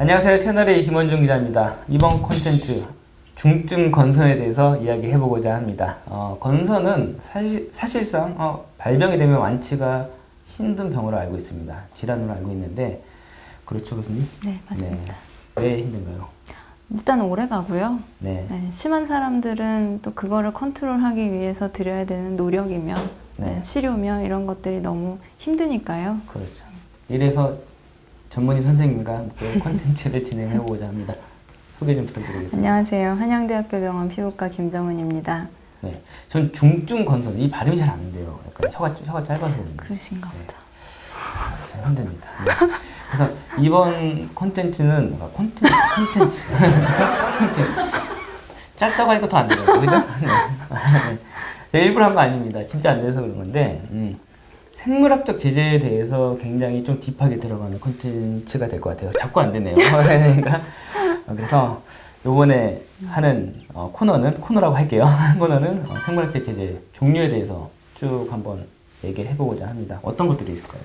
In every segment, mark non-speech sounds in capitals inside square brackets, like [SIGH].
안녕하세요. 채널의 김원중 기자입니다. 이번 콘텐츠 중증 건선에 대해서 이야기해보고자 합니다. 어, 건선은 사실, 사실상 어, 발병이 되면 완치가 힘든 병으로 알고 있습니다. 질환으로 알고 있는데 그렇죠, 교수님? 네, 맞습니다. 네. 왜 힘든가요? 일단 오래 가고요. 네. 네, 심한 사람들은 또 그거를 컨트롤하기 위해서 드려야 되는 노력이며 네. 네, 치료며 이런 것들이 너무 힘드니까요. 그렇죠. 이래서 전문의 선생님과 함께 [LAUGHS] 콘텐츠를 진행해보고자 합니다. 소개 좀 부탁드리겠습니다. 안녕하세요. 한양대학교 병원 피부과 김정은입니다. 네. 전 중증 건선, 이 발음이 잘 안 돼요. 약간 혀가, 혀가 짧아서 그런가. 그러신가 네. 보다. 참 힘듭니다. 네. 그래서 이번 콘텐츠는 아, 콘텐츠, 콘텐츠. [LAUGHS] 짧다고 하니까 더 안 돼요, 그죠? 네. 네. 제가 일부러 한 거 아닙니다. 진짜 안 돼서 그런 건데 음, 생물학적 제재에 대해서 굉장히 좀 딥하게 들어가는 콘텐츠가 될 것 같아요. 자꾸 안 되네요. [LAUGHS] [LAUGHS] 그러니까 어, 그래서 요번에 하는 어, 코너는 코너라고 할게요. [LAUGHS] 코너는 어, 생물학적 제재 종류에 대해서 쭉 한번 얘기를 해보고자 합니다. 어떤 것들이 있을까요?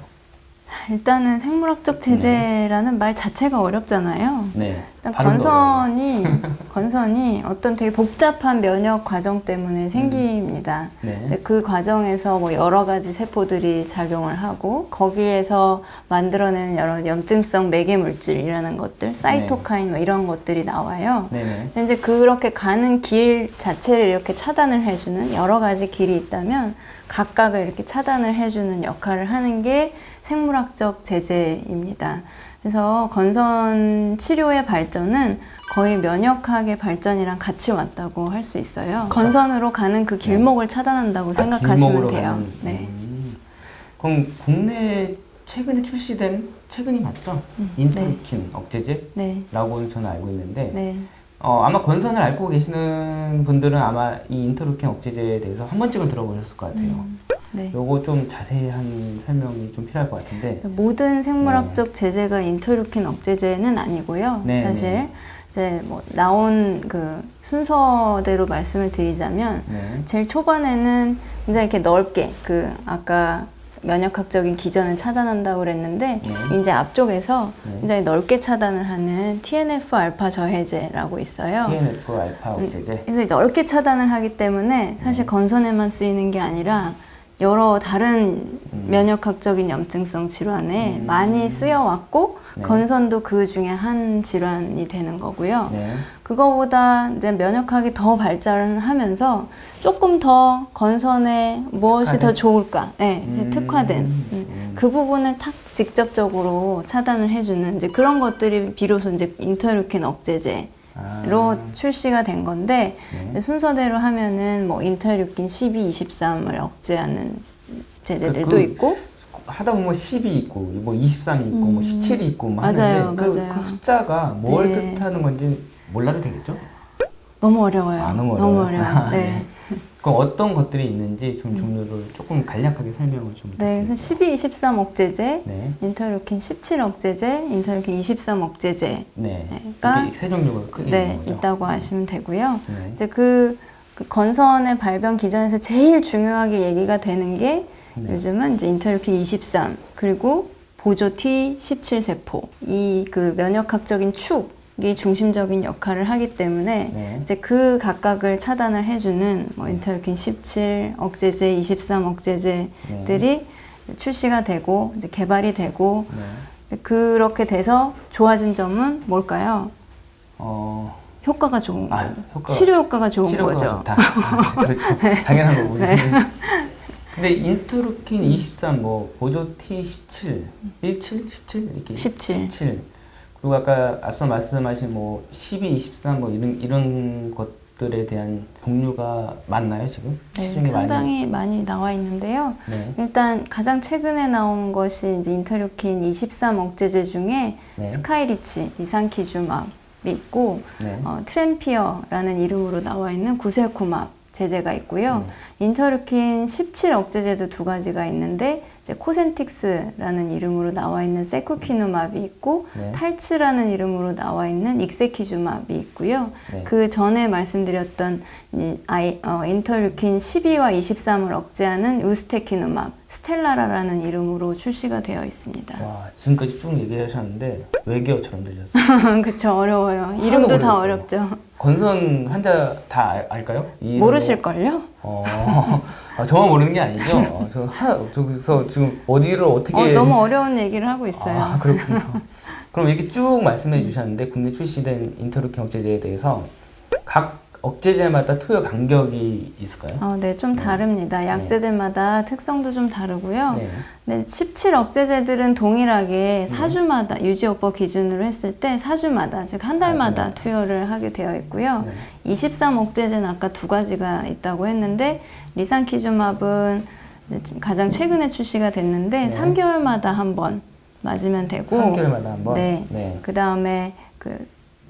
자, 일단은 생물학적 제재라는 말 자체가 어렵잖아요. 네. 일단. 건선이 [LAUGHS] 건선이 어떤 되게 복잡한 면역 과정 때문에 생깁니다. 네. 근데 그 과정에서 뭐 여러 가지 세포들이 작용을 하고 거기에서 만들어내는 여러 염증성 매개 물질이라는 것들, 사이토카인 뭐 이런 것들이 나와요. 네네. 근데 이제 그렇게 가는 길 자체를 이렇게 차단을 해주는 여러 가지 길이 있다면 각각을 이렇게 차단을 해주는 역할을 하는 게 생물학적 제재입니다. 그래서 건선 치료의 발전은 거의 면역학의 발전이랑 같이 왔다고 할 수 있어요. 건선으로 가는 그 길목을 차단한다고 생각하시면 아, 길목으로 돼요. 가는, 네. 음. 그럼 국내 최근에 출시된 최근이 맞죠? 음, 인터루킨 억제제라고 네. 저는 알고 있는데 네. 어, 아마 건선을 알고 계시는 분들은 아마 이 인터루킨 억제제에 대해서 한 번쯤은 들어보셨을 것 같아요. 음, 네. 요거 좀 자세한 설명이 좀 필요할 것 같은데 모든 생물학적 제재가 인터루킨 억제제는 아니고요. 네, 사실 네. 이제 뭐 나온 그 순서대로 말씀을 드리자면 네. 제일 초반에는 굉장히 이렇게 넓게 그 아까 면역학적인 기전을 차단한다고 그랬는데 네. 이제 앞쪽에서 네. 굉장히 넓게 차단을 하는 TNF 알파 저해제라고 있어요. TNF 알파 억제제. 그래서 넓게 차단을 하기 때문에 사실 네. 건선에만 쓰이는 게 아니라 여러 다른 음. 면역학적인 염증성 질환에 음. 많이 쓰여왔고 네. 건선도 그 중에 한 질환이 되는 거고요. 네. 그거보다 이제 면역학이 더 발전을 하면서 조금 더 건선에 무엇이 특화된? 더 좋을까? 네, 음. 특화된 음, 음. 그 부분을 탁 직접적으로 차단을 해주는 이제 그런 것들이 비로소 이제 인터루킨 억제제 로 아, 출시가 된 건데 네. 순서대로 하면은 뭐 인터루킨 12, 23을 억제하는 제제들도 그- 그- 있고 하다 보면 10이 있고 뭐 23이 있고 뭐 음. 17이 있고 뭐 맞아요, 하는데 그, 맞아요. 그 숫자가 뭘 네. 뜻하는 건지 몰라도 되겠죠? 너무 어려워요. 아, 너무 어려워요. 어려워요. [LAUGHS] 네. 네. 그럼 어떤 것들이 있는지 좀 종류를 조금 간략하게 설명을 좀 음. 네, 그래서 부탁드릴게요. 12, 23 억제제, 네. 인터루킨 17 억제제, 인터루킨 23 억제제 네. 그러니까 이렇게 세 종류가 크게 네, 있는 거죠. 있다고 하시면 되고요. 네. 이제 그, 그 건선의 발병 기전에서 제일 중요하게 얘기가 되는 게 네. 요즘은 이제 인터루킨 23 그리고 보조 T17 세포 이 그 면역학적인 축 이 중심적인 역할을 하기 때문에 네. 이제 그 각각을 차단을 해주는 뭐 인터루킨 17 억제제, 23 억제제들이 이제 출시가 되고 이제 개발이 되고 네. 그렇게 돼서 좋아진 점은 뭘까요? 어, 효과가 좋은 아. 효과 치료 효과가 좋은 치료가 거죠. 좋다. 아, 그렇죠. [LAUGHS] 당연한 거군요. 네. 근데 인터루킨 23, 뭐 보조 T17, 17, 17 이렇게 17. 17. 그리고 아까 앞서 말씀하신 뭐 12, 23 뭐 이런 이런 것들에 대한 종류가 많나요 지금? 네, 상당히 많이 나와 있는데요. 많이. 네. 일단 가장 최근에 나온 것이 이제 인터루킨 23 억제제 중에 네. 스카이리치 이산키주맙이 있고 네. 어, 트램피어라는 이름으로 나와 있는 구셀코맙 제제가 있고요. 네. 인터루킨 17 억제제도 두 가지가 있는데 코센틱스라는 이름으로 나와 있는 세쿠키누맙이 있고 네. 탈츠라는 이름으로 나와 있는 익세키주맙이 있고요. 네. 그 전에 말씀드렸던 이 아이, 어, 인터루킨 12와 23을 억제하는 우스테키누맙 스텔라라라는 이름으로 출시가 되어 있습니다. 와 지금까지 쭉 얘기하셨는데 외계어처럼 들렸어요. [LAUGHS] 그쵸 어려워요. 이름도 다. 어렵죠. 건선 환자 다 알, 이름을? 모르실걸요? 어, 아, 저만 모르는 게 아니죠. 어, 저 하, 저기서 지금 어디를 어떻게 어, 너무 어려운 얘기를 하고 있어요. 아, 그렇군요. 그럼 이렇게 쭉 말씀해 주셨는데 국내 출시된 인터루킨 억제제에 대해서 각 억제제마다 투여 간격이 있을까요? 어, 네, 좀 다릅니다. 약제들마다 특성도 좀 다르고요. 네. 네, 17 억제제들은 동일하게 사주마다 유지요법 기준으로 했을 때 사주마다 즉 한 달마다. 투여를 하게 되어 있고요. 네. 23 억제제는 아까 두 가지가 있다고 했는데 리산키주맙은 이제 가장 최근에 출시가 됐는데 네. 3개월마다 한 번 맞으면 되고 3개월마다 한 번. 네. 네. 그 다음에 그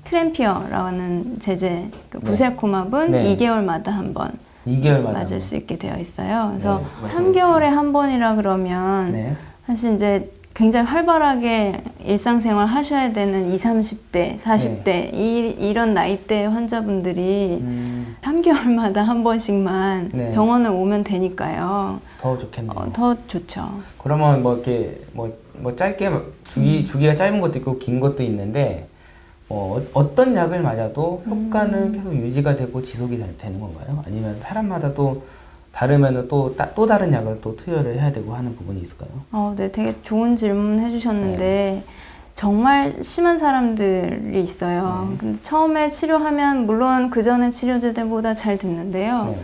트램피어라는 제제 그 네. 부셀코맙은 네. 2개월마다 한 번 2개월마다 맞을 수 있게 되어 있어요. 그래서 네, 말씀해 3개월에 한 번이라 그러면 네. 사실 이제 굉장히 활발하게 일상생활 하셔야 되는 20, 30대, 40대 이, 이런 나이대 환자분들이 음, 3개월마다 한 번씩만 네. 병원을 오면 되니까요. 더 좋겠네요. 어, 더 좋죠. 그러면 뭐 이렇게 뭐, 뭐 짧게 주기 음. 주기가 짧은 것도 있고 긴 것도 있는데 뭐 어- 어떤 약을 맞아도 효과는 음. 계속 유지가 되고 지속이 되, 되는 건가요? 아니면 사람마다 또 다르면은 또, 따- 또 다른 약을 또 투여를 해야 되고 하는 부분이 있을까요? 어, 네, 되게 좋은 질문 해주셨는데 네. 정말 심한 사람들이 있어요. 네. 근데 처음에 치료하면 물론 그 전에 치료제들보다 잘 듣는데요. 네.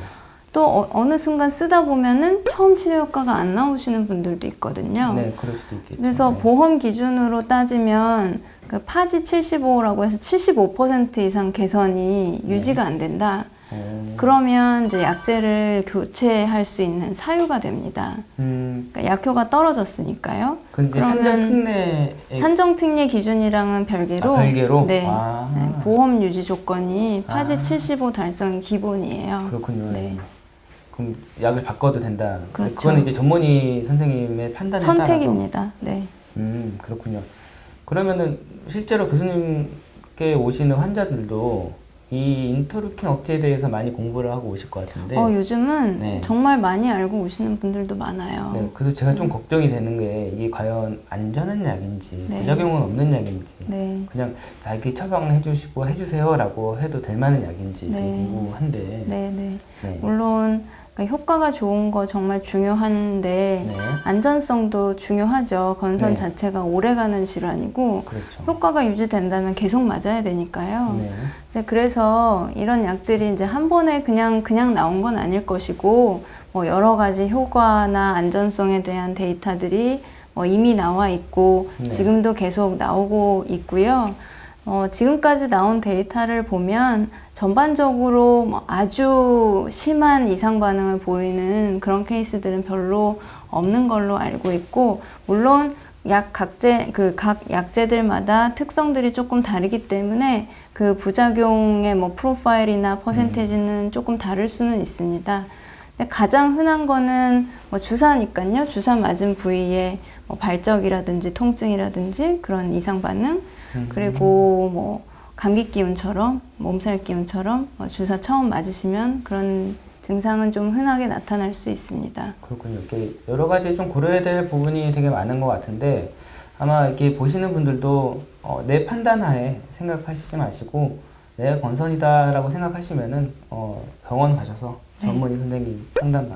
또 어, 느 순간 쓰다 보면은 처음 치료 효과가 안 나오시는 분들도 있거든요. 네, 그럴 수도 있겠죠. 그래서 네. 보험 기준으로 따지면 그 파지 75라고 해서 75% 이상 개선이 네. 유지가 안 된다. 어, 그러면 이제 약제를 교체할 수 있는 사유가 됩니다. 음, 그러니까 약효가 떨어졌으니까요. 근데 그러면 산전 특례 산정 특례 기준이랑은 별개로, 아, 별개로? 네, 아. 네, 보험 유지 조건이 파지 아. 75 달성이 기본이에요. 그렇군요. 네. 그럼 약을 바꿔도 된다. 그렇죠. 그거는 이제 전문의 선생님의 판단에 따라서 선택입니다. 네. 음, 그렇군요. 그러면은 실제로 교수님께 오시는 환자들도 이 인터루킨 억제에 대해서 많이 공부를 하고 오실 것 같은데. 어, 요즘은 네. 정말 많이 알고 오시는 분들도 많아요. 네, 그래서 제가 좀 걱정이 되는 게 이게 과연 안전한 약인지 네. 부작용은 없는 약인지 네. 그냥 약이 처방해 주시고 해주세요라고 해도 될 만한 약인지 좀 네. 궁금한데. 네, 네. 네. 물론 그러니까 효과가 좋은 거 정말 중요한데 네. 안전성도 중요하죠. 건선 네. 자체가 오래가는 질환이고 그렇죠. 효과가 유지된다면 계속 맞아야 되니까요. 네. 이제 그래서 이런 약들이 이제 한 번에 그냥 그냥 나온 건 아닐 것이고 뭐 여러 가지 효과나 안전성에 대한 데이터들이 뭐 이미 나와 있고 네. 지금도 계속 나오고 있고요. 어, 지금까지 나온 데이터를 보면 전반적으로 뭐 아주 심한 이상 반응을 보이는 그런 케이스들은 별로 없는 걸로 알고 있고 물론 약 각제 그 각 약제들마다 특성들이 조금 다르기 때문에 그 부작용의 뭐 프로파일이나 퍼센테지는 조금 다를 수는 있습니다. 가장 흔한 거는 뭐 주사니까요. 주사 맞은 부위에 뭐 발적이라든지 통증이라든지 그런 이상 반응 음. 그리고 뭐 감기 기운처럼 몸살 기운처럼 뭐 주사 처음 맞으시면 그런 증상은 좀 흔하게 나타날 수 있습니다. 그렇군요. 이렇게 여러 가지 좀 고려해야 될 부분이 되게 많은 것 같은데 아마 이렇게 보시는 분들도 어, 내 판단하에 생각하시지 마시고 내가 건선이다라고 생각하시면은 어, 병원 가셔서 네. 전문의 선생님 상담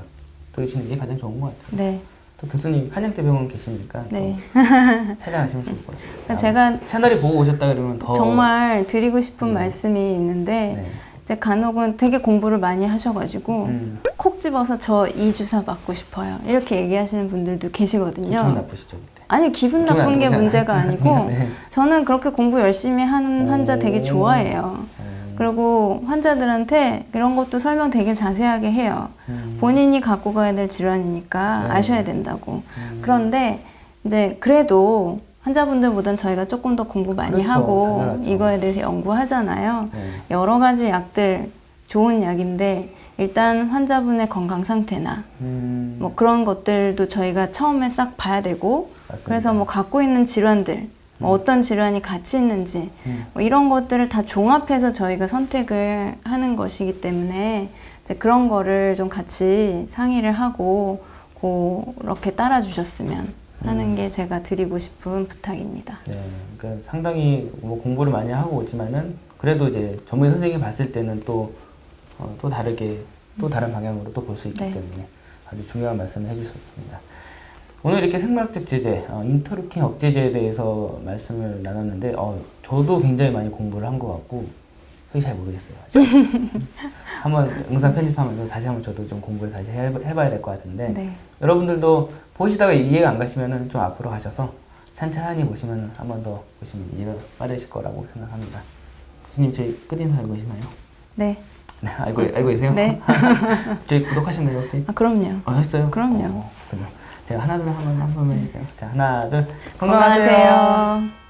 받으시는 게 가장 좋은 것 같아요. 네, 또 교수님 한양대병원 계시니까 또 네. [LAUGHS] 찾아가시면 좋을 것 같습니다. 그러니까 제가 채널이 보고 오셨다 그러면 더 정말 드리고 싶은 네. 말씀이 있는데 네. 이제 간혹은 되게 공부를 많이 하셔가지고 음, 콕 집어서 저 이 주사 맞고 싶어요 이렇게 얘기하시는 분들도 계시거든요. 기분 나쁘시죠. 아니 기분 기분 나쁜 게. 문제가 [LAUGHS] 아니고 네. 저는 그렇게 공부 열심히 하는 환자 되게 오. 좋아해요. 음, 그리고 환자들한테 이런 것도 설명 되게 자세하게 해요. 음, 본인이 갖고 가야 될 질환이니까 네. 아셔야 된다고. 음. 그런데 이제 그래도 환자분들보단 저희가 조금 더 공부 많이 그렇죠. 하고 당연하죠. 이거에 대해서 연구하잖아요. 네. 여러 가지 약들 좋은 약인데 일단 환자분의 건강 상태나 음, 뭐 그런 것들도 저희가 처음에 싹 봐야 되고 맞습니다. 그래서 뭐 갖고 있는 질환들 뭐 어떤 질환이 같이 있는지 음. 뭐 이런 것들을 다 종합해서 저희가 선택을 하는 것이기 때문에 그런 거를 좀 같이 상의를 하고 그렇게 따라주셨으면 하는 게 제가 드리고 싶은 부탁입니다. 네, 그러니까 상당히 뭐 공부를 많이 하고 오지만은 그래도 이제 전문 선생님이 봤을 때는 또, 어, 또 다르게 또 다른 방향으로 또 볼 수 있기 네. 때문에 아주 중요한 말씀을 해주셨습니다. 오늘 이렇게 생물학적 제재, 어, 인터루킨 억제제에 대해서 말씀을 나눴는데 어, 저도 굉장히 많이 공부를 한 것 같고 솔직히 잘 모르겠어요. [LAUGHS] 한번 영상 편집하면서 다시 한번 저도 좀 공부를 다시 해, 해봐야 될 것 같은데 네. 여러분들도 보시다가 이해가 안 가시면은 좀 앞으로 가셔서 천천히 보시면 한 번 더 보시면 이해가 빠르실 거라고 생각합니다. 교수님 저희 끝인사 알고 계시나요? 네. 네 알고 알고 계세요? 네. [LAUGHS] 저희 구독하셨나요 혹시? 아, 그럼요. 어, 했어요? 그럼요. 어, 그래요. 제가 하나 둘 한번 한 번만 해주세요. 자 하나 둘 건강하세요. 건강하세요.